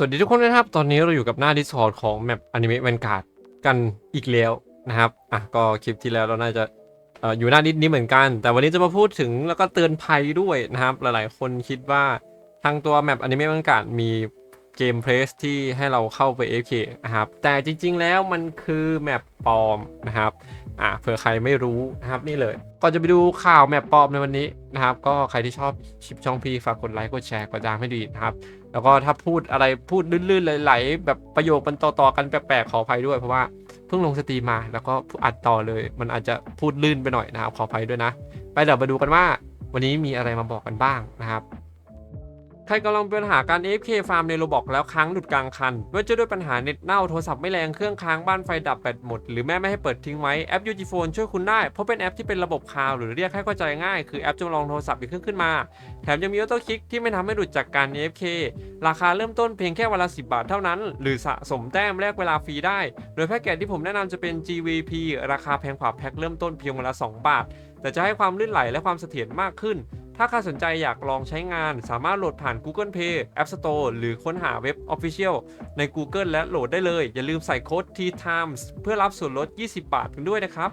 สวัสดีทุกคนนะครับ ตอนนี้เราอยู่กับหน้า Discord ของแมป Anime Vanguard กันอีกแล้วนะครับ อะ ก็คลิปที่แล้วเราน่าจะเอ่ออยู่หน้าดิสนี้เหมือนกัน แต่วันนี้จะมาพูดถึงแล้วก็เตือนภัยด้วยนะครับ หลายๆ คนคิดว่าทางตัวแมป Anime Vanguard มีเกมเพลสที่ให้เราเข้าไป AFK นะครับ แต่จริง ๆ แล้วมันคือแมปปลอมนะครับ อะเผื่อใครไม่รู้นะครับนี่เลยก่อนจะไปดูข่าวแมปปลอมในวันนี้นะครับ ก็ใครที่ชอบชิปช่องพี่ฝากกดไลค์กดแชร์กดดามให้ดีนะครับ แล้วก็ถ้าพูดอะไรพูดลื่นๆไหลๆแบบประโยคมันต่อๆกันแปลกๆขออภัยด้วยเพราะว่าเพิ่งลงสตรีมมาแล้วก็อัดต่อเลย มันอาจจะพูดลื่นไปหน่อยนะครับ ขออภัยด้วยนะ ไปเดี๋ยวมาดูกันว่า วันนี้มีอะไรมาบอกกันบ้างนะครับ ใครกำลังเป็นปัญหาการ AFK ฟาร์มในโรบอกแล้วค้างหลุดกลางคันไม่ว่าจะด้วยปัญหาเน็ตเน่าโทรศัพท์ไม่แรงเครื่องค้างบ้านไฟดับแบตหมด หรือแม่ไม่ให้เปิดทิ้งไว้แอป UG Phone ช่วยคุณได้ เพราะเป็นแอปที่เป็นระบบคลาวหรือเรียกให้เข้าใจง่าย คือแอปจำลองโทรศัพท์อีกเครื่องขึ้นมา แถมยังมีออโต้คลิกที่ไม่ทำให้หลุดจากการ AFK ราคาเริ่มต้นเพียงแค่วันละ10 บาทเท่านั้น หรือสะสมแต้มแลกเวลาฟรีได้ โดยแพ็กเกจที่ผมแนะนำจะเป็น GVP ราคาแพงกว่าแพ็คเริ่มต้นเพียงวันละ2บาทแต่จะให้ความลื่นไหลและความเสถียรมากขึ้น ถ้าใครสนใจอยากลองใช้งาน สามารถโหลดผ่าน Google Play App Store หรือค้นหาเว็บ Official ใน Google และโหลดได้เลย อย่าลืมใส่โค้ด T Times เพื่อรับส่วนลด 20 บาทกันด้วยนะครับ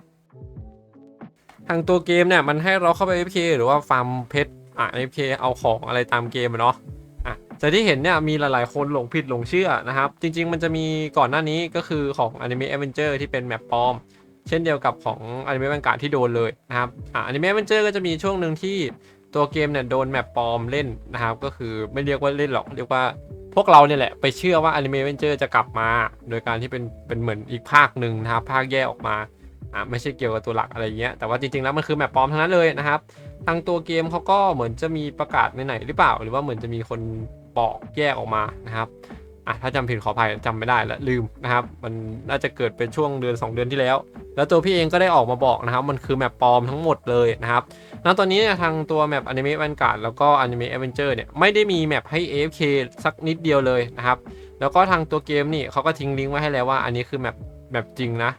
ทางตัวเกมเนี่ยมันให้เราเข้าไป f k หรือว่าฟาร์มเพชรอะ f k เอาของอะไรตามเกมเนาะอะแต่ที่เห็นเนี่ยมีหลายๆ คนหลงผิดหลงเชื่อนะครับ จริง ๆ มันจะมีก่อนหน้านี้ก็คือของ Anime Adventure ที่เป็นแมปปลอม เช่นเดียวกับของ Anime Vanguard ที่โดนเลยนะครับอะ Anime Adventure ก็จะมีช่วงหนึ่งที่ ตัวเกมเนี่ยโดนแมปปลอมเล่นนะครับ ก็คือไม่เรียกว่าเล่นหรอกเรียกว่าพวกเราเนี่ยแหละไปเชื่อว่าอนิเมะเวนเจอร์จะกลับมา โดยการที่เป็นเป็นเหมือนอีกภาคหนึ่งนะครับ ภาคแยกออกมาอะไม่ใช่เกี่ยวกับตัวหลักอะไรเงี้ยแต่ว่าจริงๆแล้วมันคือแมปปลอมทั้งนั้นเลยนะครับทางตัวเกมเขาก็เหมือนจะมีประกาศในไหนหรือเปล่า หรือว่าเหมือนจะมีคนบอกแยกออกมานะครับ อะถ้าจำผิดขออภัยจำไม่ได้และลืมนะครับ มันน่าจะเกิดเป็นช่วงเดือน 2 เดือนที่แล้ว แล้วตัวพี่เองก็ได้ออกมาบอกนะครับ มันคือแมปปลอมทั้งหมดเลยนะครับณตอนนี้เนี่ยทางตัวแมป Anime Vanguard แล้วก็ Anime Adventure เนี่ยไม่ได้มีแมปให้ AFK สักนิดเดียวเลยนะครับ แล้วก็ทางตัวเกมนี่เขาก็ทิ้งลิงก์ไว้ให้แล้วว่าอันนี้คือแมปแมปจริงนะ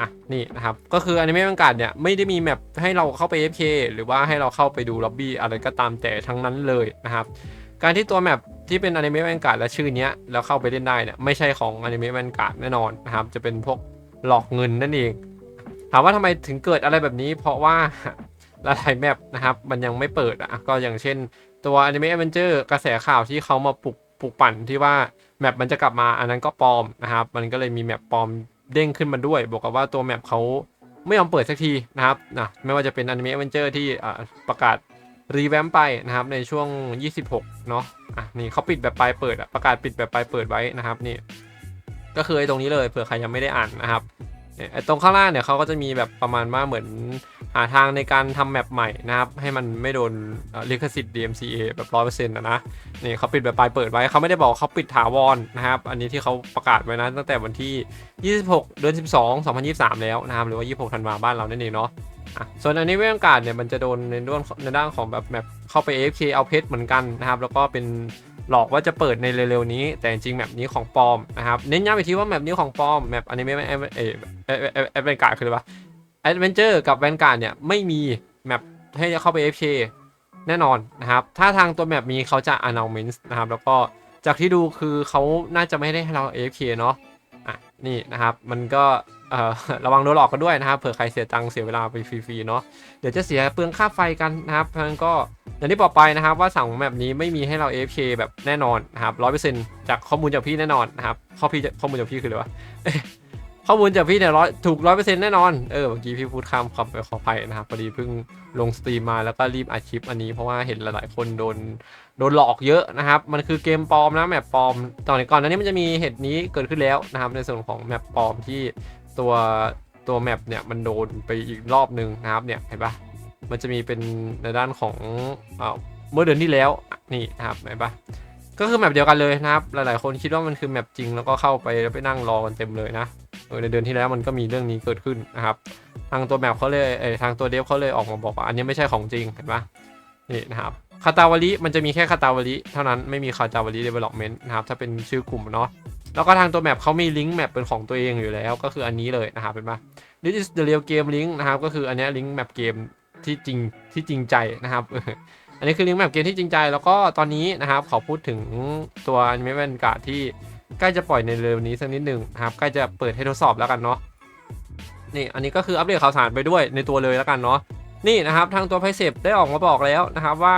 อะนี่นะครับก็คือ Anime Vanguard เนี่ยไม่ได้มีแมปให้เราเข้าไป AFK หรือว่าให้เราเข้าไปดูล็อบบี้อะไรก็ตามแต่ทั้งนั้นเลยนะครับการที่ตัวแมป ที่เป็น Anime Vanguard และชื่อเนี้ยแล้วเข้าไปเล่นได้เนี่ยไม่ใช่ของ Anime Vanguard แน่นอนนะครับจะเป็นพวกหลอกเงินนั่นเอง ถามว่าทำไมถึงเกิดอะไรแบบนี้ เพราะว่าหลายแมปนะครับมันยังไม่เปิดอะก็อย่างเช่น ตัว Anime Adventure กระแสข่าวที่เขามาปลุกปลุกปั่นที่ว่าแมปมันจะกลับมาอันนั้นก็ปลอมนะครับมันก็เลยมีแมปปลอมเด้งขึ้นมาด้วยบอกกับว่าตัวแมปเขาไม่ยอมเปิดสักทีนะครับนะไม่ว่าจะเป็น Anime Adventure ที่ประกาศ รีแวมไปนะครับในช่วง 26 เนาะอะนี่เขาปิดแบบปลายเปิดประกาศปิดแบบปลายเปิดไว้นะครับนี่ก็คือไอ้ตรงนี้เลยเผื่อใครยังไม่ได้อ่านนะครับไอ้ตรงข้างล่างเนี่ยเขาก็จะมีแบบประมาณว่าเหมือนหาทางในการทำแมปใหม่นะครับ ให้มันไม่โดนลิขสิทธิ์ DMCA แบบร้อยเปอร์เซ็นต์นะนะนี่เขาปิดแบบปลายเปิดไว้เขาไม่ได้บอกเขาปิดถาวรนะครับ อันนี้ที่เขาประกาศไว้นะตั้งแต่วันที่ 26 เดือน 12 2023 แล้วนะครับหรือว่า 26 ธันวาบ้านเรานั่นเองเนาะ อะส่วนอันนี้เรื่องการเนี่ยมันจะโดนในด้านในด้านของแบบแมปเข้าไป AFK เอาเพชรเหมือนกันนะครับ แล้วก็เป็นหลอกว่าจะเปิดในเร็วๆนี้ แต่จริงๆแมปนี้ของปลอมนะครับ เน้นย้ำอีกทีว่าแมปนี้ของปลอมแมปอันิเมะเอเอเอเอเอเวนการ์คืออะไรวะแอดเวนเจอร์กับแวนการ์ดเนี่ยไม่มีแมปให้เข้าไป FK แน่นอนนะครับ ถ้าทางตัวแมปมีเขาจะ announcement นะครับ แล้วก็จากที่ดูคือเขาน่าจะไม่ได้ให้เรา AFK เนาะ อะ นี่นะครับ มันก็ ระวังโดนหลอกกันด้วยนะครับเผื่อใครเสียตังค์เสียเวลาไปฟรีๆเนาะเดี๋ยวจะเสียเปลืองค่าไฟกันนะครับเพราะฉะนั้นก็อย่างที่บอกไปนะครับว่าสั่งแมปนี้ไม่มีให้เรา AFK แบบแน่นอนนะครับร้อยเปอร์เซ็นต์จากข้อมูลจากพี่แน่นอนนะครับข้อพี่ข้อมูลจากพี่คืออะไรวะข้อมูลจากพี่เนี่ยร้อยถูกร้อยเปอร์เซ็นต์แน่นอนเออเมื่อกี้พี่พูดข้ามคำไปขออภัยนะครับพอดีเพิ่งลงสตรีมมาแล้วก็รีบอัดคลิปอันนี้เพราะว่าเห็นหลายๆคนโดนโดนหลอกเยอะนะครับ มันคือเกมปลอมนะแมปปลอมตอนนี้ก่อนนั้นนี้มันจะมีเหตุนี้เกิดขึ้นแล้วนะครับในส่วนของแมปปลอมที่ ตัวตัวแมปเนี่ยมันโดนไปอีกรอบหนึ่งนะครับเนี่ยเห็นปะมันจะมีเป็นในด้านของเอ่อเมื่อเดือนที่แล้วนี่นะครับเห็นปะก็คือแมปเดียวกันเลยนะครับ หลายๆ คนคิดว่ามันคือแมปจริงแล้วก็เข้าไปแล้วไปนั่งรอกันเต็มเลยนะในเดือนที่แล้วมันก็มีเรื่องนี้เกิดขึ้นนะครับ ทางตัวแมปเขาเลยเออทางตัวเดฟเขาเลยออกมาบอกว่าอันนี้ไม่ใช่ของจริงเห็นปะนี่นะครับ คาตาวาริมันจะมีแค่คาตาวาริเท่านั้นไม่มีคาตาวาริเดเวล็อปเมนต์นะครับถ้าเป็นชื่อกลุ่มเนาะแล้วก็ทางตัวแมปเขามีลิงก์แมปเป็นของตัวเองอยู่แล้วก็คืออันนี้เลยนะครับเห็นปะ this is the real game link นะครับก็คืออันนี้ลิงก์แมปเกมที่จริงที่จริงใจนะครับในนนี้คือลิงก์แบบเกมที่จริงใจ แล้วก็ตอนนี้นะครับขอพูดถึงตัวอนิเมะแวนการ์ดที่ใกล้จะปล่อยในเร็วนี้สักนิดหนึ่งนะครับใกล้จะเปิดให้ทดสอบแล้วกันเนาะนี่อันนี้ก็คืออัปเดตข่าวสารไปด้วยในตัวเลยแล้วกันเนาะนี่นะครับทางตัวไพเซฟได้ออกมาบอกแล้วนะครับว่า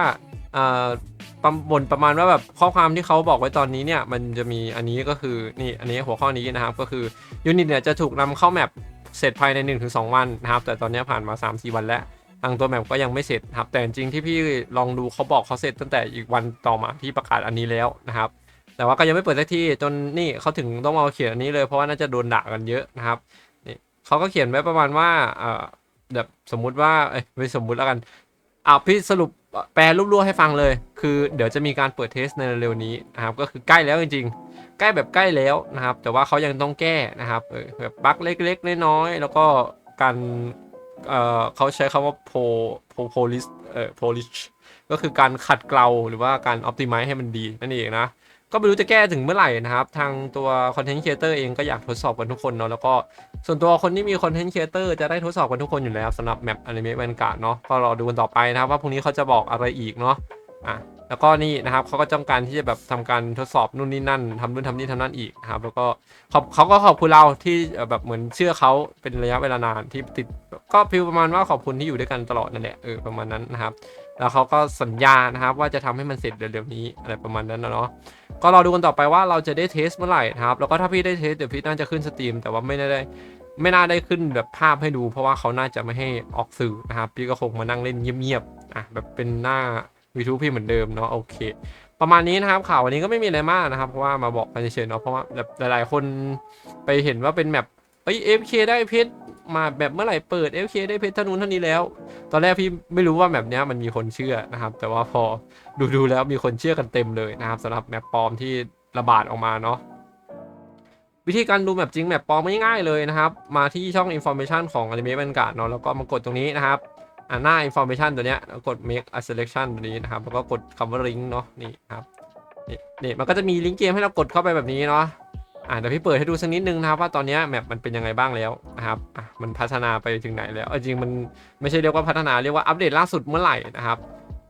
บ่นประมาณว่าแบบข้อความที่เขาบอกไว้ตอนนี้เนี่ย มันจะมีอันนี้ก็คือนี่อันนี้หัวข้อนี้นะครับ ก็คือยูนิตเนี่ยจะถูกนำเข้าแมปเสร็จภายใน 1-2 วันนะครับ แต่ตอนนี้ผ่านมา 3-4 วันแล้วทางตัวแมปก็ยังไม่เสร็จครับแต่จริงที่พี่ลองดูเขาบอกเขาเสร็จตั้งแต่อีกวันต่อมาที่ประกาศอันนี้แล้วนะครับ แต่ว่าก็ยังไม่เปิดสักทีจนนี่เขาถึงต้องมาเขียนอันนี้เลยเพราะว่าน่าจะโดนด่ากันเยอะนะครับนี่เขาก็เขียนไว้ประมาณว่าเอ่อแบบสมมุติว่าเอ้ยไม่สมมุติแล้วกัน อะพี่สรุปแปลรูปๆให้ฟังเลย คือเดี๋ยวจะมีการเปิดเทสในเร็วๆนี้นะครับก็คือใกล้แล้วจริงๆ ใกล้แบบใกล้แล้วนะครับ แต่ว่าเขายังต้องแก้นะครับแบบบั๊กเล็กๆน้อยๆแล้วก็การเอ่อเขาใช้คำว่าโพโพโพลิชเอ่อโพลิชก็คือการขัดเกลาหรือว่าการออพติมัลให้มันดีนั่นเองนะ ก็ไม่รู้จะแก้ถึงเมื่อไหร่นะครับ ทางตัว content creator เองก็อยากทดสอบกันทุกคนเนาะแล้วก็ส่วนตัวคนที่มี content creator จะได้ทดสอบกันทุกคนอยู่แล้วสำหรับ map anime vanguard เนาะก็รอดูกันต่อไปนะครับว่าพรุ่งนี้เขาจะบอกอะไรอีกเนาะอะแล้วก็นี่นะครับเขาก็ต้องการที่จะแบบทำการทดสอบนู่นนี่นั่นทำนู่นทำนี่ทำนั่นอีกครับแล้วก็ขอบเขาก็ขอบคุณเราที่แบบเหมือนเชื่อเขาเป็นระยะเวลานานที่ติดก็ฟิลประมาณว่าขอบคุณที่อยู่ด้วยกันตลอดนั่นแหละเออประมาณนั้นนะครับ แล้วเขาก็สัญญานะครับว่าจะทำให้มันเสร็จเร็วๆนี้อะไรประมาณนั้นนะเนาะก็รอดูกันต่อไปว่าเราจะได้เทสเมื่อไหร่นะครับแล้วก็ถ้าพี่ได้เทสเดี๋ยวพี่น่าจะขึ้นสตรีมแต่ว่าไม่ได้ไม่น่าได้ขึ้นแบบภาพให้ดู เพราะว่าเขาน่าจะไม่ให้ออกสื่อนะครับ พี่ก็คงมานั่งเล่นเงียบๆอะแบบเป็นหน้า YouTube พี่เหมือนเดิมเนาะโอเค ประมาณนี้นะครับข่าววันนี้ก็ไม่มีอะไรมากนะครับ เพราะว่ามาบอกกันเฉยๆเนาะเพราะว่าแบบหลายๆคนไปเห็นว่าเป็นแมปเอ้ย FK ได้เพชร มาแบบเมื่อไหร่เปิด FK ได้เพชรเท่านู้นเท่านี้แล้ว ตอนแรกพี่ไม่รู้ว่าแมปเนี้มันมีคนเชื่อนะครับ แต่ว่าพอดูดูๆแล้วมีคนเชื่อกันเต็มเลยนะครับสำหรับแมปปลอมที่ระบาดออกมาเนาะวิธีการดูแมปจริงแมปปลอมไม่ง่ายเลยนะครับ มาที่ช่อง information ของ Anime Vanguard เนาะแล้วก็มากดตรงนี้นะครับอ่าหน้า information ตัวเนี้ยแล้วกด make a selection ตัวนี้นะครับ แล้วก็กดคำว่า link เนาะนี่ครับนี่นี่มันก็จะมีลิงก์เกมให้เรากดเข้าไปแบบนี้เนาะ อ่าเดี๋ยวพี่เปิดให้ดูสักนิดนึงนะครับว่าตอนนี้แมปมันเป็นยังไงบ้างแล้วนะครับอะมันพัฒนาไปถึงไหนแล้วเอาจริงมันไม่ใช่เรียกว่าพัฒนาเรียกว่าอัปเดตล่าสุดเมื่อไหร่นะครับ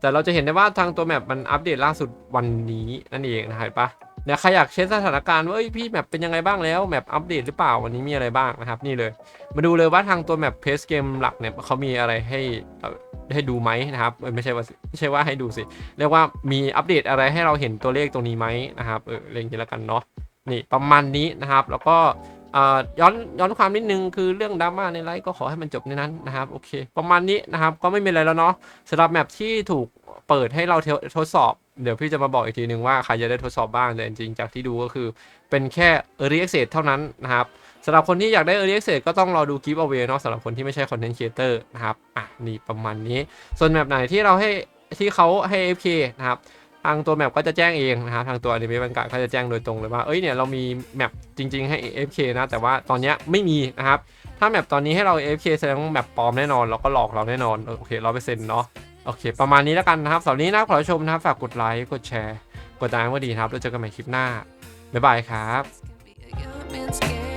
แต่เราจะเห็นได้ว่าทางตัวแมปมันอัปเดตล่าสุดวันนี้นั่นเองนะเห็นปะเดี๋ยใครอยากเช็คสถานการณ์ว่าเอ้ยพี่แมปเป็นยังไงบ้างแล้วแมปอัปเดตหรือเปล่าวันนี้มีอะไรบ้างนะครับนี่เลย มาดูเลยว่าทางตัวแมปเพสเกมหลักเนี่ยเขามีอะไรให้เออให้ดูไหมนะครับไม่ใช่ว่าไม่ใช่ว่าให้ดูสิ เรียกว่ามีอัปเดตอะไรให้เราเห็นตัวเลขตรงนี้ไหมนะครับเออเรียงทีละกันเนาะ นี่ประมาณนี้นะครับ แล้วก็ย้อนย้อนความนิดนึงคือเรื่องดราม่าในไลฟ์ก็ขอให้มันจบในนั้นนะครับโอเค ประมาณนี้นะครับก็ไม่มีอะไรแล้วเนาะสำหรับแมปที่ถูกเปิดให้เราทดสอบ เดี๋ยวพี่จะมาบอกอีกทีนึงว่าใครจะได้ทดสอบบ้างแต่จริงๆจากที่ดูก็คือเป็นแค่ Early Access เท่านั้นนะครับสำหรับคนที่อยากได้ Early Access ก็ต้องรอดู Give Away เนาะสำหรับคนที่ไม่ใช่ Content Creator นะครับอะนี่ประมาณนี้ ส่วนแมปไหนที่เราให้ที่เขาให้ FK นะครับ ทางตัวแมปก็จะแจ้งเองนะครับทางตัว Anime Vanguard ก็จะแจ้งโดยตรงเลยว่าเอ้ยเนี่ยเรามีแมปจริง ๆให้ AFK นะ แต่ว่าตอนนี้ไม่มีนะครับถ้าแมปตอนนี้ให้เรา AFK แสดงว่าแมปปลอมแน่นอนแล้วก็หลอกเราแน่นอนโอเคร้อยเปอร์เซ็นต์เนาะโอเค ประมาณนี้แล้วกันนะครับสำหรับวันนี้นะขอชมนะครับฝากกดไลค์กดแชร์ กดติดตามก็ดีนะครับแล้วเจอกันใหม่คลิปหน้าบ๊ายบายครับ